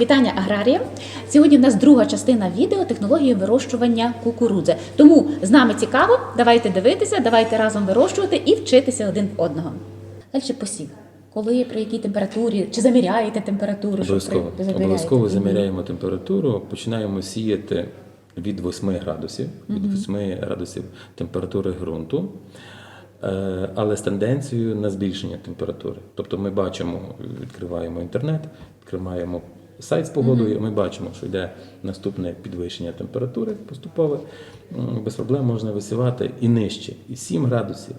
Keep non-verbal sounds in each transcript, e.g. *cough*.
Вітання аграріям! Сьогодні в нас друга частина відео технології вирощування кукурудзи. Тому з нами цікаво. Давайте дивитися, давайте разом вирощувати і вчитися один в одного. Далі посів. Коли при якій температурі чи заміряєте температуру? Обов'язково. Обов'язково заміряємо температуру, починаємо сіяти від 8 градусів, від 8 градусів температури ґрунту, е, але з тенденцією на збільшення температури. Тобто ми бачимо, відкриваємо інтернет, відкриваємо сайт з погодою, ми бачимо, що йде наступне підвищення температури поступове. Без проблем можна висівати і нижче, і 7 градусів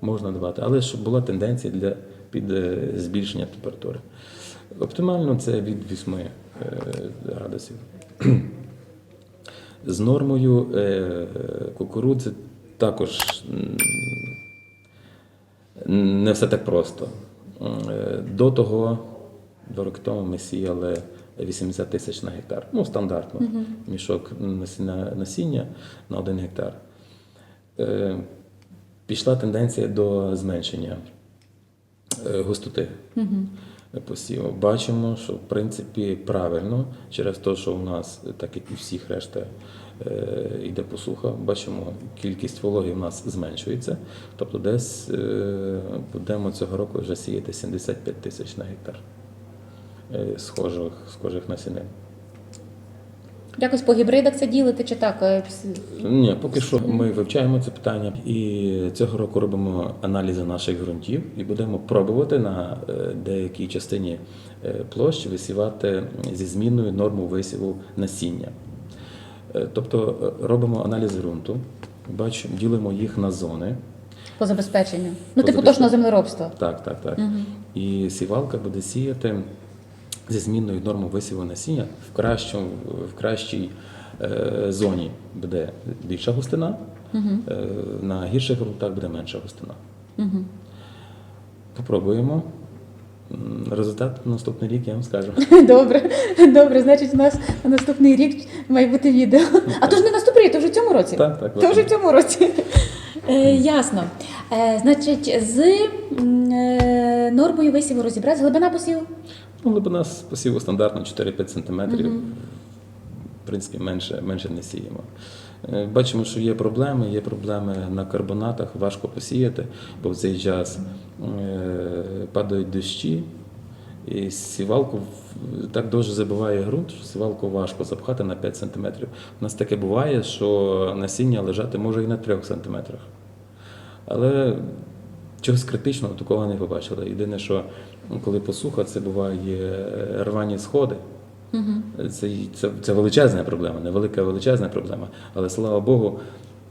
можна давати, але щоб була тенденція для під е, збільшення температури. Оптимально це від 8 е, градусів. З нормою е, кукурудзи також не все так просто. До того, до роки тому ми сіяли 80 тисяч на гектар. Ну, стандартно. Мішок насіння, на 1 гектар. Е, Пішла тенденція до зменшення е, густоти посіву. Бачимо, що в принципі правильно, через те, що у нас, так як і всіх решта, е, йде посуха, бачимо, кількість вологи в нас зменшується. Тобто десь е, будемо цього року вже сіяти 75 тисяч на гектар е, схожих, схожих насінин. Якось по гібридах це ділити чи так? е, Ні, поки що ми вивчаємо це питання і цього року робимо аналізи наших ґрунтів і будемо пробувати на е, деякій частині е, площ висівати зі змінною норму висіву насіння. Е, Тобто е, робимо аналіз ґрунту, бачимо, ділимо їх на зони. По забезпеченню. Ну, типу точно землеробство. Так, так, так. І сівалка буде сіяти зі змінною нормою висіву насіння в кращому, в кращій е, зоні буде більша густина, е, на гірших ґрунтах буде менша густина. Попробуємо. М, Результат на наступний рік я вам скажу. *laughs* Добре, добре. Значить, у нас на наступний рік має бути відео. А то ж не наступний рік, то вже в цьому році. Так, так, То вже в цьому році. *laughs* Е, ясно. Е, значить, з е, нормою висіву розібрати, глибина посіву. Ну, глибина з посіву стандартно 4-5 см. В принципі, менше, менше не сіємо. Е, Бачимо, що є проблеми. Є проблеми на карбонатах, важко посіяти, бо в цей час е, падають дощі. І сівалку так дуже забиває ґрунт, що сівалку важко запхати на 5 см. У нас таке буває, що насіння лежати може і на 3 см. Але чогось критичного такого не побачили. Єдине, що ну, коли посуха, це буває е, рвані сходи. Це, це, це величезна проблема, невелика величезна проблема. Але слава Богу,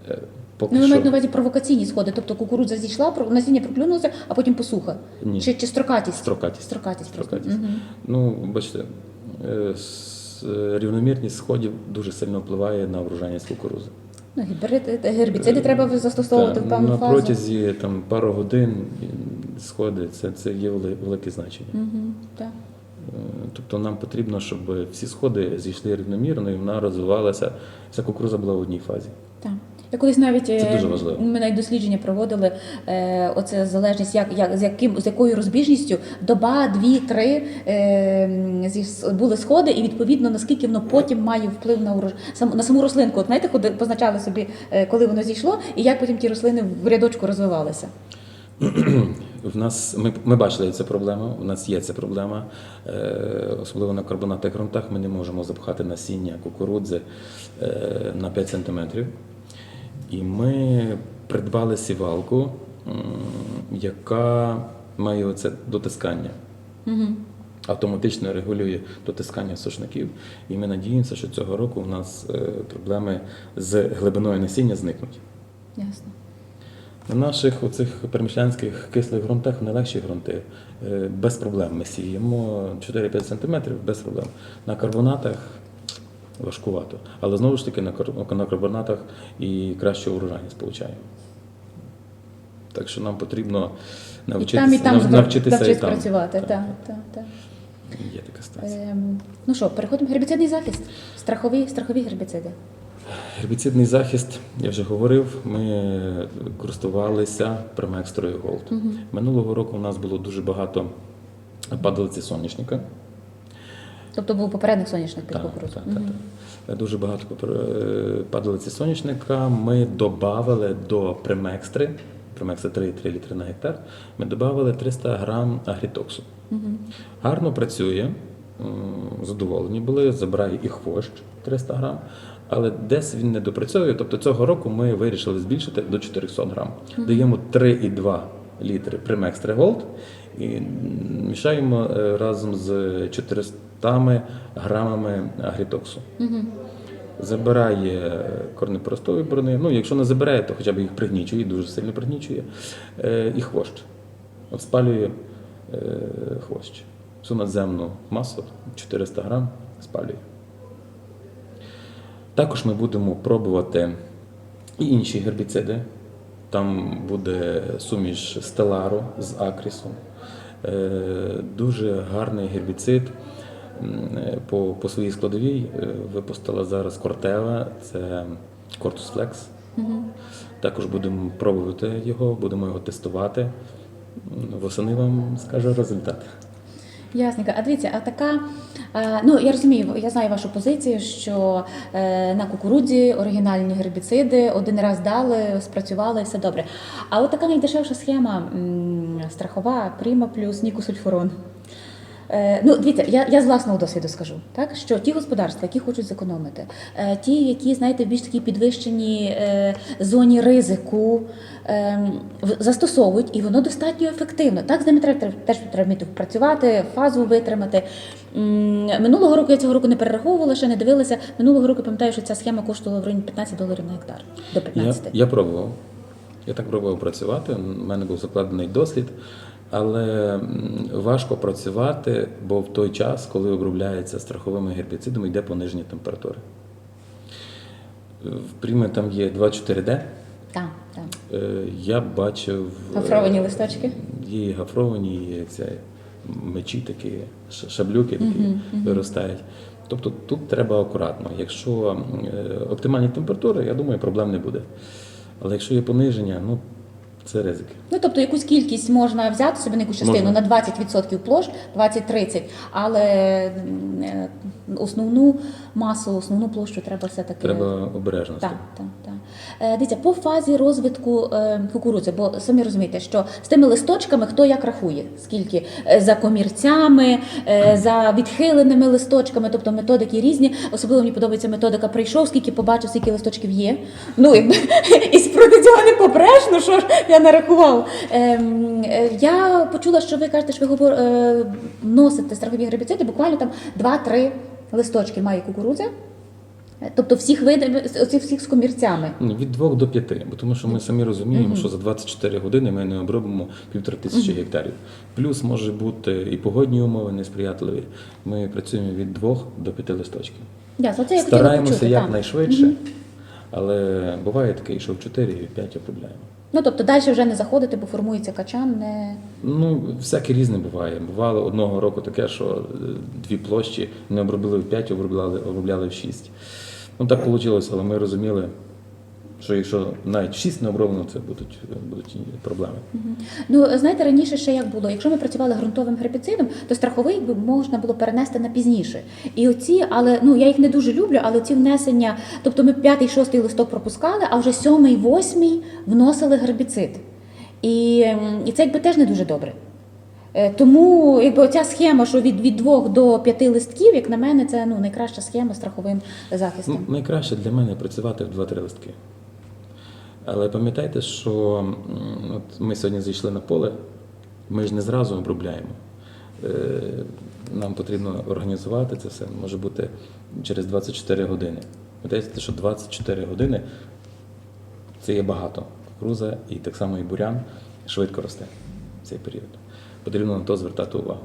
е, поки Ну, що. маєте на увазі провокаційні сходи, тобто кукурудза зійшла, насіння проклюнулося, а потім посуха. Ні. Чи, чи строкатість? Строкатість. Строкатість. Строкатість. Мгм. Ну, бачите, е, рівномірність сходів дуже сильно впливає на врожайність кукурузи. Ну, гібрид, е, гербіциди треба застосовувати Та, в певну на фазу. протязі там, пару годин сходи це, це є велике значення. Угу, так. Е, Тобто нам потрібно, щоб всі сходи зійшли рівномірно і вона розвивалася, вся кукуруза була в одній фазі. Так. Я колись навіть Це е, дуже важливо. Ми навіть дослідження проводили. Е, оце залежність, як, як з яким з якою розбіжністю доба, дві, три е, зі, були сходи, і відповідно наскільки воно потім має вплив на урож... сам, на саму рослинку. От знаєте, ходи- позначали собі, е, коли воно зійшло, і як потім ті рослини в рядочку розвивалися. *clears throat* В нас ми, ми бачили цю проблему. У нас є ця проблема, е, особливо на карбонатних ґрунтах. Ми не можемо запхати насіння кукурудзи е, на 5 сантиметрів. І ми придбали сівалку, яка має оце дотискання. Угу. Автоматично регулює дотискання сушників, і ми надіємося, що цього року у нас е, проблеми з глибиною насіння зникнуть. Ясно. На наших оцих перемішлянських кислих ґрунтах легші ґрунти. Е, Без проблем ми сіємо 4-5 см без проблем. На карбонатах важкувато. Але знову ж таки на кар- карбонатах і кращу урожайність получаємо. Так що нам потрібно І навчитися, там, і там навчитися і там. працювати. Так, Так, так. Є така ситуація. Ем, ну що, переходимо гербіцидний захист. Страхові, страхові гербіциди. Гербіцидний захист, я вже говорив, ми користувалися промекстрою Gold. Минулого року у нас було дуже багато падалиці соняшника. Тобто був попередник соняшник під кукурудзу. так, так, так. Дуже багато е, падалиці соняшника. Ми додали до примекстри, примекстри 3,3 літри на гектар, ми додали 300 грам агрітоксу. Гарно працює, задоволені були, забирає і хвощ 300 грам, але десь він не допрацьовує. Тобто цього року ми вирішили збільшити до 400 грам. Даємо 3,2 літри примекстри Голд і мішаємо е, разом з 400 грамами агрітоксу. Забирає корнепростові борони. Ну, якщо не забирає, то хоча б їх пригнічує, дуже сильно пригнічує. Е, і хвощ. От спалює е, хвощ. Всю надземну масу 400 грам спалює. Також ми будемо пробувати і інші гербіциди. Там буде суміш стелару з акрісом. Е, Дуже гарний гербіцид. Е, По, по своїй складовій е, випустила зараз Кортева, це Cortus Flex. Також будемо пробувати його, будемо його тестувати. Восени вам скажу результат. Ясненько. А дивіться, а така, ну я розумію, я знаю вашу позицію, що е, на кукурудзі оригінальні гербіциди один раз дали, спрацювали, все добре. А от така найдешевша схема страхова Пріма плюс нікосульфурон. Е, Ну, дивіться, я, я з власного досвіду скажу, так що ті господарства, які хочуть зекономити, е, ті, які знаєте, в більш такій підвищеній е, зоні ризику, застосовують, і воно достатньо ефективно. Так, з ними треба теж треба вміти працювати, фазу витримати. Минулого року я цього року не перераховувала, ще не дивилася. Минулого року пам'ятаю, що ця схема коштувала в районі 15 доларів на гектар до Я, 15. я пробував. Я так пробував працювати. У мене був закладений досвід, але важко працювати, бо в той час, коли обробляється страховими гербіцидами, йде пониження температури. В Пріме там є 24D. Так, так. Е, Я бачив. е, Гофровані листочки? Є і гофровані, є це, мечі такі, шаблюки такі виростають. Тобто тут треба акуратно. Якщо е, оптимальні температури, я думаю, проблем не буде. Але якщо є пониження, ну це ризики. Ну, тобто якусь кількість можна взяти собі на якусь частину Можна. на 20% площ, 20-30, але е, основну масу, основну площу треба все-таки. Треба обережності. Так, так, так. Е, Дивіться, по фазі розвитку е, кукурудзи, бо самі розумієте, що з тими листочками хто як рахує, скільки Е, за комірцями, за відхиленими листочками, тобто методики різні. Особливо мені подобається методика прийшов, скільки побачив, скільки листочків є. Ну якби і проти цього не попреш, ну що ж я нарахував. Ем, Я почула, що ви кажете, що ви говор- е, страхові гербіциди, буквально там 2-3 листочки має кукурудза. Тобто всіх видів, всіх з комірцями. Від 2 до 5, бо тому що ми самі розуміємо, що за 24 години ми не обробимо півтора тисячі гектарів. Плюс може бути і погодні умови несприятливі. Ми працюємо від 2 до 5 листочків. Ясно, це я Стараємося почути. так. якнайшвидше, але буває таке, що в 4 і в 5 обробляємо. Ну тобто далі вже не заходити, бо формується качан, не Ну, всяке різне буває. Бувало одного року таке, що е, дві площі не обробили в 5, обробляли, обробляли в 6. Ну так вийшло, але ми розуміли, що якщо навіть 6 не оброблено, це будуть, будуть проблеми. ну знаєте, раніше ще як було. Якщо ми працювали ґрунтовим гербіцидом, то страховий би можна було перенести на пізніше. І оці, але ну я їх не дуже люблю, але ці внесення, тобто ми п'ятий, шостий листок пропускали, а вже сьомий, восьмий вносили гербіцид. І, і це якби теж не дуже добре. Е, Тому якби оця схема, що від, від двох до п'яти листків, як на мене, це ну найкраща схема страховим захистом. Ну, найкраще для мене працювати в 2-3 листки. Але пам'ятайте, що от ми сьогодні зайшли на поле, ми ж не зразу обробляємо. Е, Нам потрібно організувати це все, може бути через 24 години. Пам'ятаєте, що 24 години це є багато. Кукуруза і так само і бурян швидко росте в цей період. Потрібно на то звертати увагу.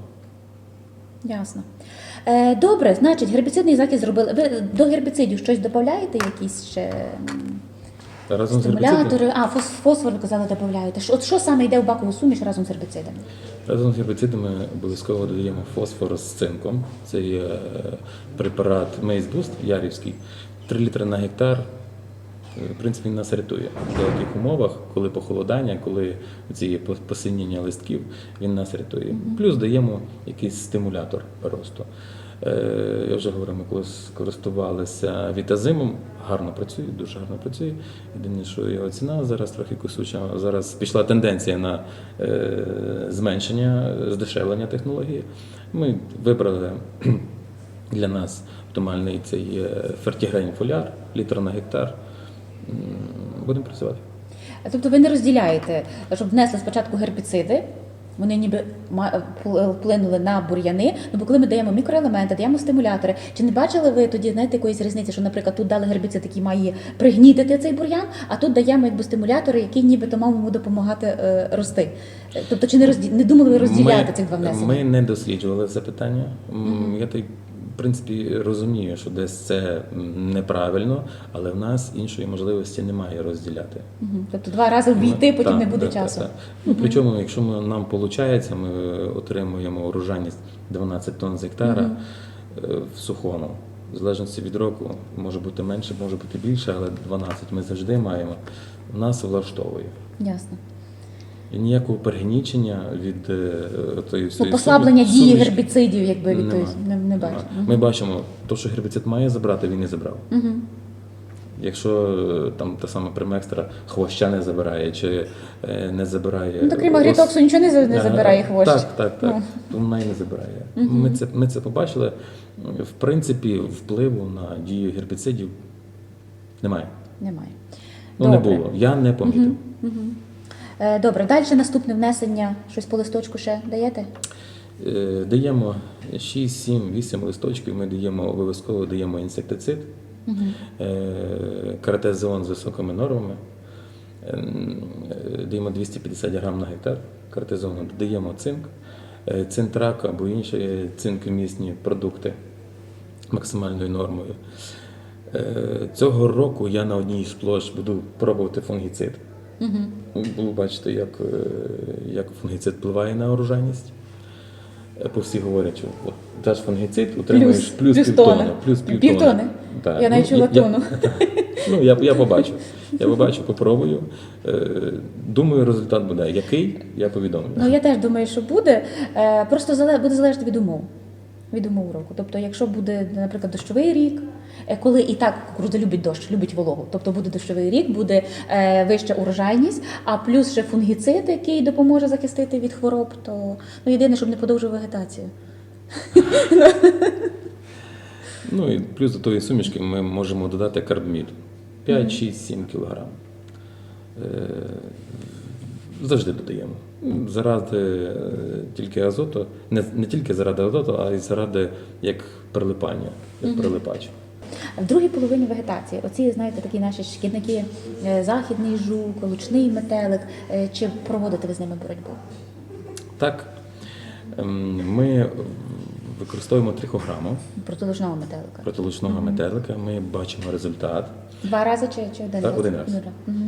Ясно. Е, добре, значить, гербіцидний захист зробили. Ви до гербіцидів щось додаєте, якісь ще Разом з? А, фосфор, ви казали, додаєте. От що саме йде в бакову суміш разом з гербіцидами? Разом з гербіцидами обов'язково додаємо фосфор з цинком. Це є е, препарат Boost Ярівський. 3 літри на гектар. В принципі, він нас рятує в деяких умовах, коли похолодання, коли ці посиніння листків, він нас рятує. Плюс даємо якийсь стимулятор росту. Е, Я вже говорив, ми колись користувалися вітазимом, гарно працює, дуже гарно працює. Єдине, що його ціна зараз трохи кусуча. Зараз пішла тенденція на е, зменшення, здешевлення технології. Ми вибрали *clears throat* для нас оптимальний цей е, фертігрейн фоляр, літр на гектар. Будемо працювати. Тобто ви не розділяєте, щоб внесли спочатку гербіциди. Вони ніби вплинули на бур'яни. Ну бо коли ми даємо мікроелементи, даємо стимулятори. Чи не бачили ви тоді знаєте якоїсь різниці, що, наприклад, тут дали гербіцид, який має пригнітити цей бур'ян, а тут даємо якби стимулятори, які нібито мав йому допомагати е, рости. Тобто, чи не розді... не думали ви розділяти Ми- цих два внесення? Ми не досліджували це питання. М, Я так, в принципі, розумію, що десь це неправильно, але в нас іншої можливості немає розділяти. Мгм. Тобто два рази ввійти, потім Так, не буде так, часу. так, так. Ну, причому, якщо ми, нам виходить, ми отримуємо урожайність 12 тонн з гектара е, в сухому. В залежності від року може бути менше, може бути більше, але 12 ми завжди маємо. Нас влаштовує. Ясно. І ніякого перегнічення від е, тої Ну, послаблення суміш- дії гербіцидів, якби від тої не, не бачу. Ми бачимо, то, що гербіцид має забрати, він не забрав. Угу. Якщо е, там та сама примекстра хвоща не забирає чи е, не забирає. Ну, то крім ос- агрітоксу нічого не, не забирає хвощ. Так, так, так. Ну. Вона і не забирає. Ми, це, ми це побачили. В принципі, впливу на дію гербіцидів немає. Немає. Ну, не було. Я не помітив. Е, Добре, далі наступне внесення. Щось по листочку ще даєте? Е, Даємо 6, 7, 8 листочків, ми даємо обов'язково даємо інсектицид, е, каратезеон з високими нормами. Е, Даємо 250 грам на гектар картезону, додаємо цинк, е, цинтрак або інші цинкомісні продукти максимальною нормою. Е, Цього року я на одній з площ буду пробувати фунгіцид. Угу. Було бачити, як, е, як фунгіцид впливає на урожайність. Е, По всі говорять, що от, даш фунгіцид, отримаєш Плюс- півтони. Плюс півтони. Я навіть чула я- Ну, я, я побачу. Я побачу, попробую. Е, Думаю, результат буде. Який, я повідомлю. Ну я теж думаю, що буде. Просто буде залежати від умов. Від умов року. Тобто, якщо буде, наприклад, дощовий рік, коли і так кукурудза любить дощ, любить вологу. Тобто буде дощовий рік, буде е, вища урожайність, а плюс ще фунгіцид, який допоможе захистити від хвороб, то ну єдине, щоб не подовжив вегетацію. *laughs* Ну і плюс до тої сумішки ми можемо додати карбмід 5, 6, 7 кг. Завжди додаємо. Заради е, тільки азоту, не, не тільки заради азоту, а й заради як прилипання, як прилипач. В другій половині вегетації, оці, знаєте, такі наші шкідники, е, західний жук, лучний метелик. Е, Чи проводите ви з ними боротьбу? Так, ем, ми використовуємо трихограму Протилучного метелика. протилучного метелика, ми бачимо результат. Два рази чи, чи один Так, раз? один раз.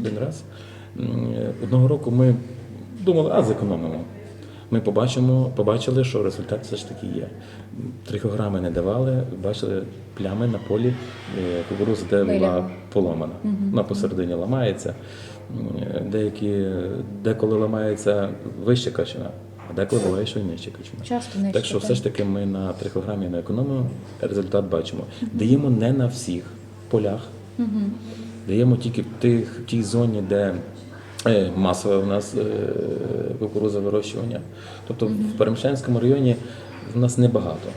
Один раз. М, Одного року ми думали, а зекономимо. Ми побачимо, побачили, що результат все ж таки є. Трихограми не давали, бачили плями на полі е, кукурудза, де була поломана. На посередині ламається. Деякі, деколи ламається вище качана, а деколи буває, що й нижче качана. Часто нижче, Так що все ж таки ми на трихограмі не економимо, результат бачимо. Даємо не на всіх полях, даємо тільки в тих, в тій зоні, де масове у нас е, кукуруза вирощування. Тобто в Перемшенському районі в нас небагато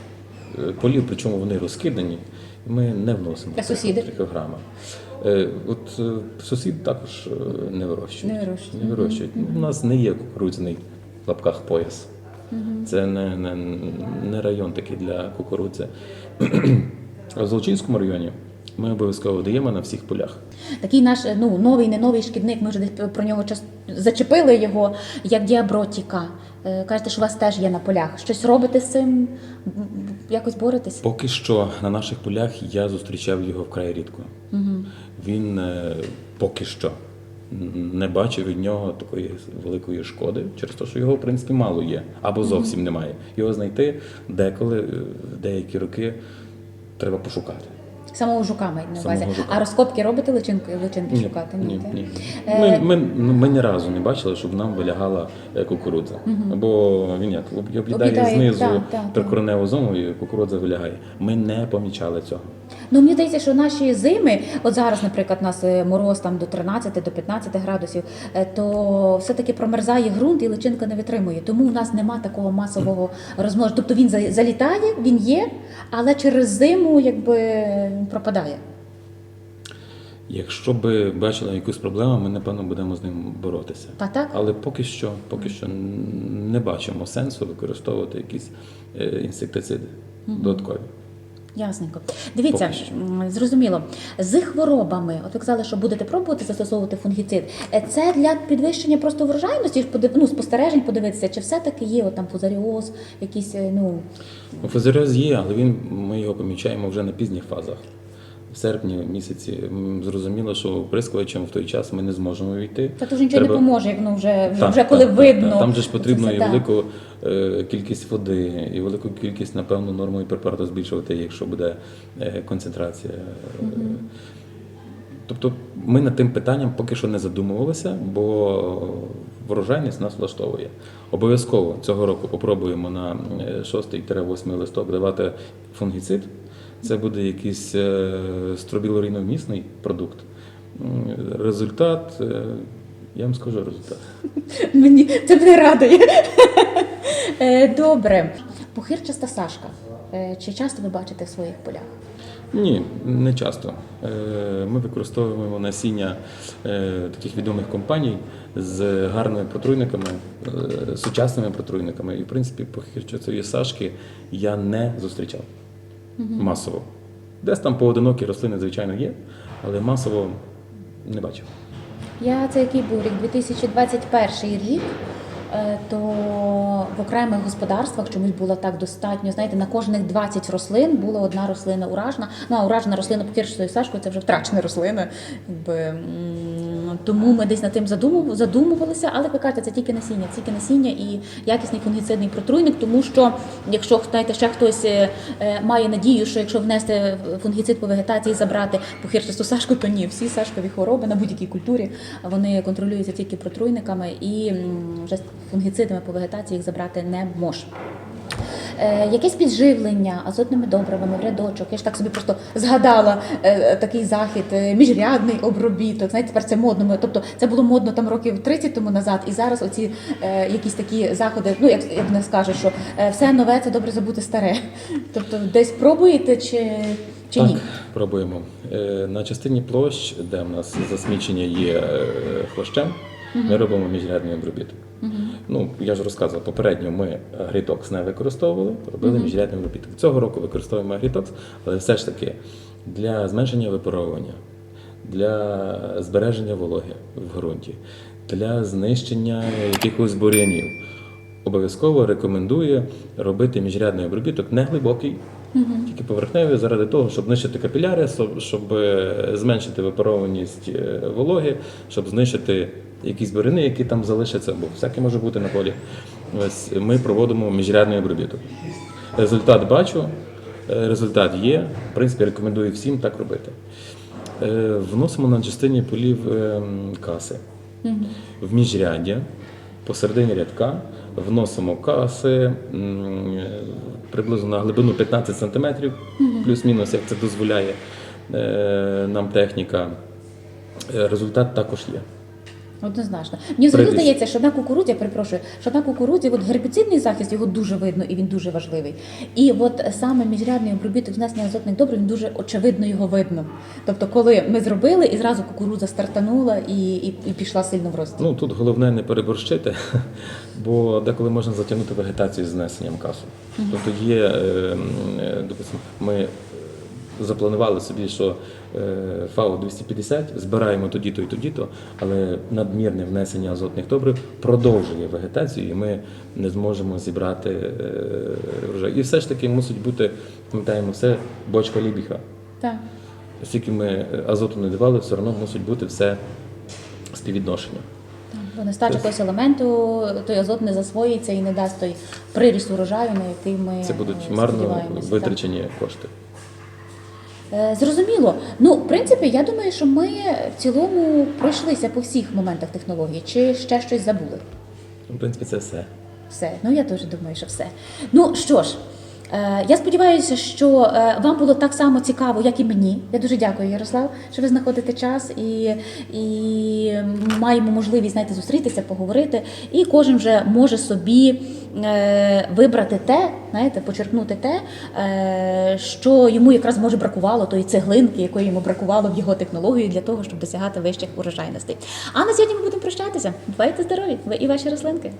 е, полів, причому вони розкидані, і ми не вносимо А сусіди? Е, От е, сусід також е, не вирощують. Не вирощують. Не вирощують. У нас не є кукурудзяний в лапках пояс. Це не, не, не район такий для кукурудзи. *clears throat* В Золочинському районі ми обов'язково даємо на всіх полях. Такий наш ну новий, не новий шкідник. Ми вже десь про нього час зачепили його як діабротіка. Е, Кажете, що у вас теж є на полях. Щось робите з цим? Якось боретесь? Поки що на наших полях я зустрічав його вкрай рідко. Він е, поки що не бачив від нього такої великої шкоди, через те, що його в принципі мало є, або зовсім немає. Його знайти деколи, е, в деякі роки треба пошукати. Самого жука мають на Самого увазі. жука. А розкопки робите личинки, личинки Ні, шукати? ні, так? ні. Е, Ми, ми, ми ні разу не бачили, щоб нам вилягала е, кукурудза. Бо він як об- об'їдає Облідає, знизу так, так, так. прикореневу зону і кукурудза вилягає. Ми не помічали цього. Ну мені здається, що наші зими, от зараз, наприклад, у нас е, мороз там до 13 до 15 градусів, е, то все-таки промерзає ґрунт і личинка не витримує. Тому у нас нема такого масового розмноження. Тобто він залітає, він є, але через зиму якби він пропадає. Якщо би бачили якусь проблему, ми напевно будемо з ним боротися. Та так? Але поки що, поки що не бачимо сенсу використовувати якісь е, інсектициди додаткові. Ясненько. Дивіться, зрозуміло. З хворобами, от ви казали, що будете пробувати застосовувати фунгіцид. Е, Це для підвищення просто врожайності, ну, спостережень подивитися, чи все-таки є от там фузаріоз, якісь, е, Ну, Фузаріоз є, але він, ми його помічаємо вже на пізніх фазах. В серпні місяці зрозуміло, що оприскувачем в той час ми не зможемо війти. Та тут нічого Треба- не поможе, як ну вже, вже, Так, вже коли так, видно. так. Там же ж потрібно і велику е, кількість води, і велику кількість, напевно, нормою препарату збільшувати, якщо буде е, концентрація. Е, Тобто ми над тим питанням поки що не задумувалися, бо врожайність нас влаштовує. Обов'язково цього року попробуємо на 6-8 листок давати фунгіцид. Це буде якийсь е, стробілорійновмісний продукт. Результат, е, я вам скажу результат. *laughs* Мені це мене радує. *laughs* Е, Добре. Похирчаста Сашка. Чи часто ви бачите в своїх полях? Ні, не часто. Ми використовуємо насіння таких відомих компаній з гарними протруйниками, сучасними протруйниками. І, в принципі, похирчоцеві сашки я не зустрічав масово. Десь там поодинокі рослини, звичайно, є, але масово не бачив. Я це який був рік 2021 рік. е, В окремих господарствах чомусь було так достатньо. Знаєте, на кожних 20 рослин була одна рослина уражена. Ну а уражена рослина покірчою сашкою це вже втрачена рослина. Якби, тому ми десь над тим задумув- задумувалися, але ви кажете, це тільки насіння, тільки насіння і якісний фунгіцидний протруйник, тому що якщо знаєте, ще хтось е, е, має надію, що якщо внести фунгіцид по вегетації, забрати похирчасту сашку, то ні, всі сашкові хвороби на будь-якій культурі вони контролюються тільки протруйниками і вже фунгіцидами по вегетації їх забрати не можна. Е, якесь підживлення азотними добривами в рядочок. Я ж так собі просто згадала е, такий захід, е, міжрядний обробіток. Знаєте, тепер це модно. Тобто це було модно там років 30 тому назад, і зараз оці е, якісь такі заходи, ну як, як не скаже, що е, все нове це добре забути старе. Тобто десь пробуєте чи, чи так, ні? пробуємо. Е, На частині площ, де в нас засмічення є е, хвощем, ми робимо міжрядний обробіток. Ну, я ж розказував, попередньо ми агрітокс не використовували, робили міжрядний обробіток. Цього року використовуємо агрітокс, але все ж таки для зменшення випаровування, для збереження вологи в ґрунті, для знищення якихось бур'янів. Обов'язково рекомендує робити міжрядний обробіток не глибокий, тільки поверхневий, заради того, щоб знищити капіляри, щоб- щоб е, зменшити випарованість е, вологи, щоб знищити якісь бурини, які там залишаться, бо всяке може бути на полі. Ось ми проводимо міжрядний обробіток. Результат бачу, е, результат є. В принципі, рекомендую всім так робити. Е, Вносимо на частині полів ем, каси в міжряддя, посередині рядка, вносимо каси е, приблизно на глибину 15 см, плюс-мінус, як це дозволяє е, нам техніка. Е, Результат також є. Однозначно. Мені взагалі здається, що на кукурудзі, я перепрошую, що на кукурудзі от гербіцидний захист його дуже видно і він дуже важливий. І от саме міжрядний обробіток знесення азотних добрив, він дуже очевидно його видно. Тобто, коли ми зробили, і зразу кукурудза стартанула і, і, і пішла сильно в рост. Ну тут головне не переборщити, *laughs* бо деколи можна затягнути вегетацію з знесенням касу. Тобто є, е, е, допустимо, ми запланували собі, що е, ФАО 250 збираємо тоді-то і тоді-то, але надмірне внесення азотних добрив продовжує вегетацію, і ми не зможемо зібрати е, врожай. І все ж таки мусить бути, пам'ятаємо, все бочка лібіха. Так. Скільки ми е, азоту не давали, все одно мусить бути все співвідношення. Так, Бо нестача якогось елементу, той азот не засвоїться і не дасть той приріст урожаю, на який ми Це будуть марно сподіваємося. Так. витрачені кошти. Е, Зрозуміло. Ну, в принципі, я думаю, що ми в цілому пройшлися по всіх моментах технології, чи ще щось забули. В принципі, це все. Все, ну я теж думаю, що все. Ну що ж, я сподіваюся, що е, вам було так само цікаво, як і мені. Я дуже дякую, Ярослав, що ви знаходите час і, і маємо можливість знаєте, зустрітися, поговорити. І кожен вже може собі е, вибрати те, знаєте, почерпнути те, е, що йому якраз може бракувало, тої цеглинки, якої йому бракувало в його технології для того, щоб досягати вищих урожайностей. А на сьогодні ми будемо прощатися. Бувайте здорові, ви і ваші рослинки.